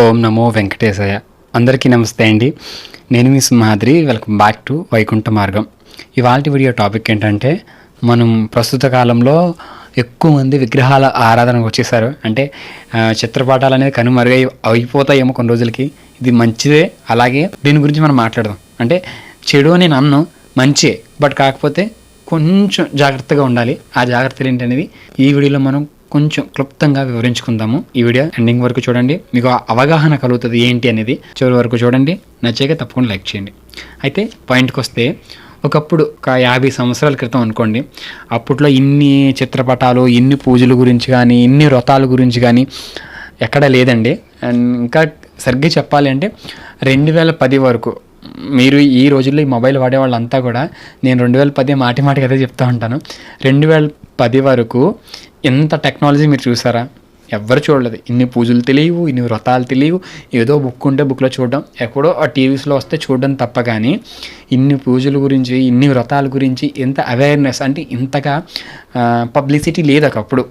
ఓం నమో వెంకటేశయ్య అందరికీ నమస్తే అండి. నేను మీ Simhadri. Welcome back to Vaikuntha Margam. ఇవాళ వీడియో టాపిక్ ఏంటంటే మనం ప్రస్తుత కాలంలో ఎక్కువ మంది విగ్రహాల ఆరాధనకు వచ్చేసారు. అంటే చిత్రపటాలు అనేది కనుమరుగై అయిపోతాయేమో కొన్ని రోజులకి. ఇది మంచిదే. అలాగే దీని గురించి మనం మాట్లాడదాం. అంటే చెడు అని నేను అన్ను మంచే. బట్ కాకపోతే కొంచెం జాగ్రత్తగా ఉండాలి. ఆ జాగ్రత్తలు ఏంటనేది ఈ వీడియోలో మనం కొంచెం క్లుప్తంగా వివరించుకుందాము. ఈ వీడియో ఎండింగ్ వరకు చూడండి. మీకు అవగాహన కలుగుతుంది ఏంటి అనేది చివరి వరకు చూడండి. నచ్చాక తప్పకుండా లైక్ చేయండి. అయితే పాయింట్కి వస్తే ఒకప్పుడు ఒక యాభై సంవత్సరాల క్రితం అనుకోండి. అప్పట్లో ఇన్ని చిత్రపటాలు ఇన్ని పూజల గురించి కానీ ఇన్ని వ్రతాల గురించి కానీ ఎక్కడ లేదండి. అండ్ ఇంకా సరిగ్గా చెప్పాలి అంటే రెండు వేల పది వరకు మీరు ఈ రోజుల్లో ఈ మొబైల్ వాడే వాళ్ళంతా కూడా నేను రెండు వేల పది మాటి మాటికి అదే చెప్తా ఉంటాను. రెండు వేల పది వరకు ఎంత టెక్నాలజీ మీరు చూసారా? ఎవ్వరు చూడలేదు. ఇన్ని పూజలు తెలియవు ఇన్ని వ్రతాలు తెలియవు. ఏదో బుక్ ఉంటే బుక్లో చూడడం. ఎక్కడో ఆ టీవీస్లో వస్తే చూడడం తప్ప కానీ ఇన్ని పూజల గురించి ఇన్ని వ్రతాల గురించి ఎంత అవేర్నెస్ అంటే ఇంతగా పబ్లిసిటీ లేదు ఒకప్పుడు.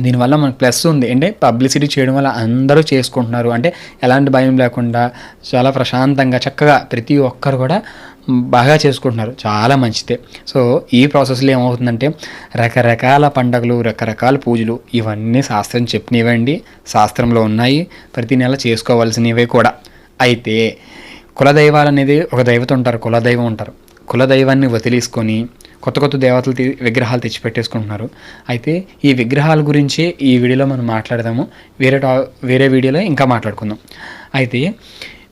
దీనివల్ల మనకు ప్లస్ ఉంది. అంటే పబ్లిసిటీ చేయడం వల్ల అందరూ చేసుకుంటున్నారు. అంటే ఎలాంటి భయం లేకుండా చాలా ప్రశాంతంగా చక్కగా ప్రతి ఒక్కరు కూడా బాగా చేసుకుంటున్నారు. చాలా మంచిదే. సో ఈ ప్రాసెస్లో ఏమవుతుందంటే రకరకాల పండగలు రకరకాల పూజలు ఇవన్నీ శాస్త్రం చెప్పినవండి. శాస్త్రంలో ఉన్నాయి. ప్రతి నెల చేసుకోవాల్సినవే కూడా. అయితే కులదైవాలు అనేది ఒక దైవత ఉంటారు. కులదైవం ఉంటారు. కులదైవాన్ని వదిలేసుకొని కొత్త కొత్త దేవతలు విగ్రహాలు తెచ్చిపెట్టేసుకుంటున్నారు. అయితే ఈ విగ్రహాల గురించి ఈ వీడియోలో మనం మాట్లాడదాము. వేరే టా వేరే వీడియోలో ఇంకా మాట్లాడుకుందాం. అయితే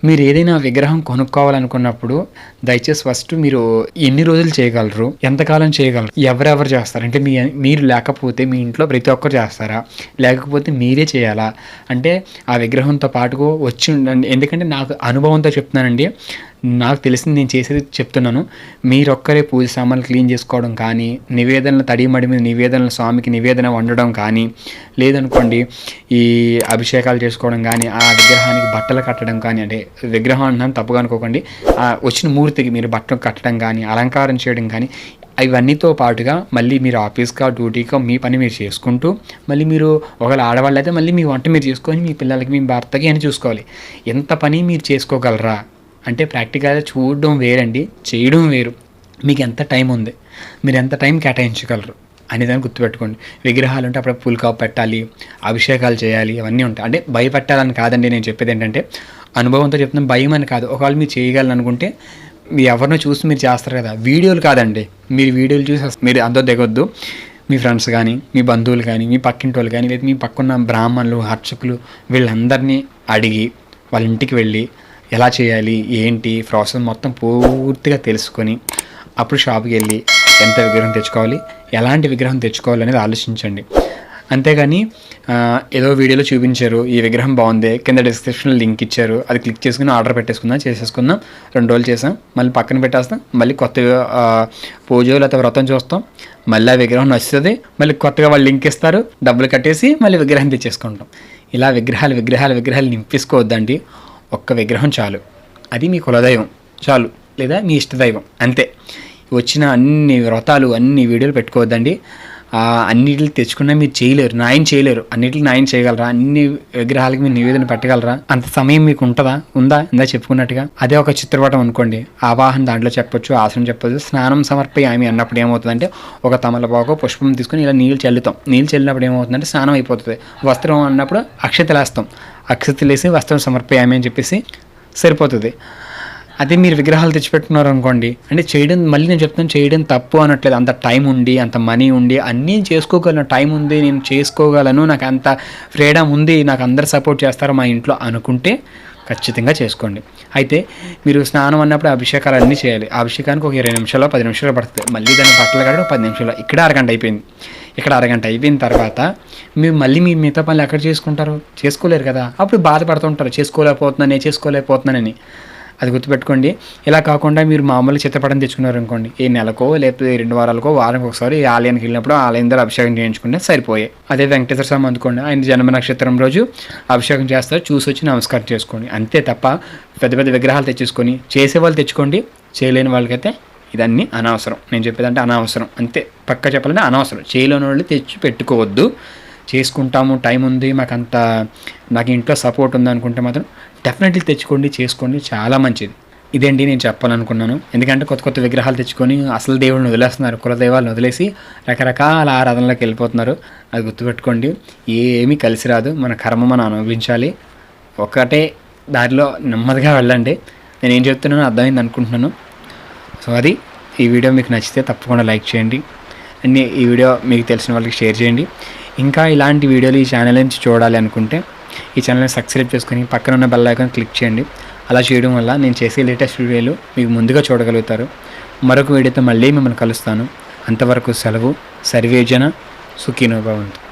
మీరు ఏదైనా విగ్రహం కొనుక్కోవాలనుకున్నప్పుడు దయచేసి ఫస్ట్ మీరు ఎన్ని రోజులు చేయగలరు? ఎంతకాలం చేయగలరు? ఎవరెవరు చేస్తారు? అంటే మీ మీరు లేకపోతే మీ ఇంట్లో ప్రతి ఒక్కరు చేస్తారా? లేకపోతే మీరే చేయాలా? అంటే ఆ విగ్రహంతో పాటుకు వచ్చి ఉండండి. ఎందుకంటే నాకు అనుభవంతో చెప్తున్నానండి. నాకు తెలిసింది నేను చేసేది చెప్తున్నాను. మీరొక్కరే పూజ సామాన్లు క్లీన్ చేసుకోవడం కానీ నివేదనలు తడిమడి మీద నివేదనలు స్వామికి నివేదన వండడం కానీ లేదనుకోండి ఈ అభిషేకాలు చేసుకోవడం కానీ ఆ విగ్రహానికి బట్టలు కట్టడం కానీ అంటే విగ్రహం అంటున్నాను తప్పుగా అనుకోకండి. వచ్చిన మూర్తికి మీరు బట్టలు కట్టడం కానీ అలంకారం చేయడం కానీ ఇవన్నీతో పాటుగా మళ్ళీ మీరు ఆఫీస్గా డ్యూటీగా మీ పని మీరు చేసుకుంటూ మళ్ళీ మీరు ఒకవేళ ఆడవాళ్ళు అయితే మళ్ళీ మీ వంట మీరు చేసుకొని మీ పిల్లలకి మీ భర్తకి అని చూసుకోవాలి. ఎంత పని మీరు చేసుకోగలరా? అంటే ప్రాక్టికల్గా చూడడం వేరండి చేయడం వేరు. మీకు ఎంత టైం ఉంది మీరు ఎంత టైం కేటాయించగలరు అనేదాన్ని గుర్తుపెట్టుకోండి. విగ్రహాలు ఉంటే అప్పుడు పుల్కాపు పెట్టాలి అభిషేకాలు చేయాలి అవన్నీ ఉంటాయి. అంటే భయపెట్టాలని కాదండి నేను చెప్పేది ఏంటంటే అనుభవంతో చెప్తున్నాను భయం అని కాదు. ఒకవేళ మీరు చేయగలను అనుకుంటే మీ ఎవరినో చూసి మీరు చేస్తారు కదా. వీడియోలు కాదండి. మీరు వీడియోలు చూసి మీరు అందరూ దిగొద్దు. మీ ఫ్రెండ్స్ కానీ మీ బంధువులు కానీ మీ పక్కింటి వాళ్ళు కానీ లేదా మీ పక్కన బ్రాహ్మణులు అర్చకులు వీళ్ళందరినీ అడిగి వాళ్ళ ఇంటికి వెళ్ళి ఎలా చేయాలి ఏంటి ప్రాసెస్ మొత్తం పూర్తిగా తెలుసుకొని అప్పుడు షాప్కి వెళ్ళి ఎంత విగ్రహం తెచ్చుకోవాలి ఎలాంటి విగ్రహం తెచ్చుకోవాలి అనేది ఆలోచించండి. అంతేగాని ఏదో వీడియోలో చూపించారు ఈ విగ్రహం బాగుంది కింద డిస్క్రిప్షన్లో లింక్ ఇచ్చారు అది క్లిక్ చేసుకుని ఆర్డర్ పెట్టేసుకుందాం చేసేసుకుందాం రెండు రోజులు చేసాం మళ్ళీ పక్కన పెట్టేస్తాం మళ్ళీ కొత్తగా ఆ, పూజ లేకపోతే వ్రతం చూస్తాం మళ్ళీ ఆ విగ్రహం నచ్చుతుంది మళ్ళీ కొత్తగా వాళ్ళు లింక్ ఇస్తారు డబ్బులు కట్టేసి మళ్ళీ విగ్రహం తెచ్చేసుకుంటాం. ఇలా విగ్రహాలు విగ్రహాలు విగ్రహాలు నింపేసుకోవద్దండి. ఒక్క విగ్రహం చాలు. అది మీ కులదైవం. చాలు. లేదా మీ ఇష్టదైవం. అంతే. వచ్చిన అన్ని వ్రతాలు అన్ని వీడియోలు పెట్టుకోవద్దండి. అన్నిటిని తెచ్చుకున్నా మీరు చేయలేరు. న్యాయం చేయలేరు. అన్నిటిని న్యాయం చేయగలరా? అన్ని విగ్రహాలకి మీరు నివేదన పెట్టగలరా? అంత సమయం మీకు ఉంటుందా? ఉందా? ఇందా చెప్పుకున్నట్టుగా? అదే ఒక చిత్రపటం అనుకోండి. ఆవాహన దాంట్లో చెప్పొచ్చు ఆసనం చెప్పొచ్చు. స్నానం సమర్పయామి అన్నప్పుడు ఏమవుతుందంటే ఒక తమలపాకు పుష్పం తీసుకుని ఇలా నీళ్ళు చల్లుతాం. నీళ్ళు చల్లినప్పుడు ఏమవుతుందంటే స్నానం అయిపోతుంది. వస్త్రం అన్నప్పుడు అక్షతలేస్తాం. అక్షతలేసి వస్త్రం సమర్పయామి అని చెప్పేసి సరిపోతుంది. అదే మీరు విగ్రహాలు తెచ్చిపెట్టుకున్నారు అనుకోండి అంటే చేయడం మళ్ళీ నేను చెప్తాను చేయడం తప్పు అనట్లేదు. అంత టైం ఉండి అంత మనీ ఉండి అన్నీ చేసుకోగలను. టైం ఉంది నేను చేసుకోగలను నాకు అంత ఫ్రీడమ్ ఉంది నాకు అందరు సపోర్ట్ చేస్తారు మా ఇంట్లో అనుకుంటే ఖచ్చితంగా చేసుకోండి. అయితే మీరు స్నానం అన్నప్పుడు అభిషేకాలు అన్నీ చేయాలి. అభిషేకానికి ఒక ఇరవై నిమిషాలు పది నిమిషాలు పడుతుంది. మళ్ళీ దాన్ని బట్టలు కట్టడం పది నిమిషాలు ఇక్కడ అరగంట అయిపోయింది. ఇక్కడ అరగంట అయిపోయిన తర్వాత మీరు మళ్ళీ మీ మిగతా పనులు ఎక్కడ చేసుకుంటారు? చేసుకోలేరు కదా. అప్పుడు బాధపడుతుంటారు. చేసుకోలేకపోతున్నానే చేసుకోలేకపోతున్నానని. అది గుర్తుపెట్టుకోండి. ఇలా కాకుండా మీరు మామూలు చిత్రపటం తెచ్చుకున్నారు అనుకోండి ఏ నెలకో లేకపోతే రెండు వారాలకో వారానికి ఒకసారి ఈ ఆలయానికి వెళ్ళినప్పుడు ఆలయం దగ్గర అభిషేకం చేయించుకుంటే సరిపోయాయి అదే వెంకటేశ్వర స్వామి అందుకోండి. ఆయన జన్మ నక్షత్రం రోజు అభిషేకం చేస్తారు. చూసి వచ్చి నమస్కారం చేసుకోండి. అంతే తప్ప పెద్ద పెద్ద విగ్రహాలు తెచ్చేసుకొని చేసేవాళ్ళు తెచ్చుకోండి. చేయలేని వాళ్ళకైతే ఇదన్నీ అనవసరం. నేను చెప్పేదంటే అనవసరం. అంతే. పక్క చెప్పాలంటే అనవసరం. చేయలేని వాళ్ళు తెచ్చి పెట్టుకోవద్దు. చేసుకుంటాము టైం ఉంది మాకు అంత నాకు ఇంట్లో సపోర్ట్ ఉంది అనుకుంటే మాత్రం డెఫినెట్లీ తెచ్చుకోండి చేసుకోండి చాలా మంచిది. ఇదేంటి నేను చెప్పాలనుకున్నాను. ఎందుకంటే కొత్త కొత్త విగ్రహాలు తెచ్చుకొని అసలు దేవుడిని వదిలేస్తున్నారు. కులదైవాలను వదిలేసి రకరకాల ఆరాధనలోకి వెళ్ళిపోతున్నారు. అది గుర్తుపెట్టుకోండి. ఏమీ కలిసి రాదు. మన కర్మ మనం అనుభవించాలి. ఒకటే దారిలో నెమ్మదిగా వెళ్ళండి. నేను ఏం చెప్తున్నానో అర్థమైంది అనుకుంటున్నాను. సో అది ఈ వీడియో మీకు నచ్చితే తప్పకుండా లైక్ చేయండి. అండ్ ఈ వీడియో మీకు తెలిసిన వాళ్ళకి షేర్ చేయండి. ఇంకా ఇలాంటి వీడియోలు ఈ ఛానల్ నుంచి చూడాలి అనుకుంటే ఈ ఛానల్ని సబ్స్క్రైబ్ చేసుకొని పక్కన ఉన్న బెల్ ఐకాన్ క్లిక్ చేయండి. అలా చేయడం వల్ల నేను చేసే లేటెస్ట్ వీడియోలు మీకు ముందుగా చూడగలుగుతారు. మరొక వీడియోతో మళ్ళీ మిమ్మల్ని కలుస్తాను. అంతవరకు సెలవు. సర్వేజన సుఖీనోభవంతు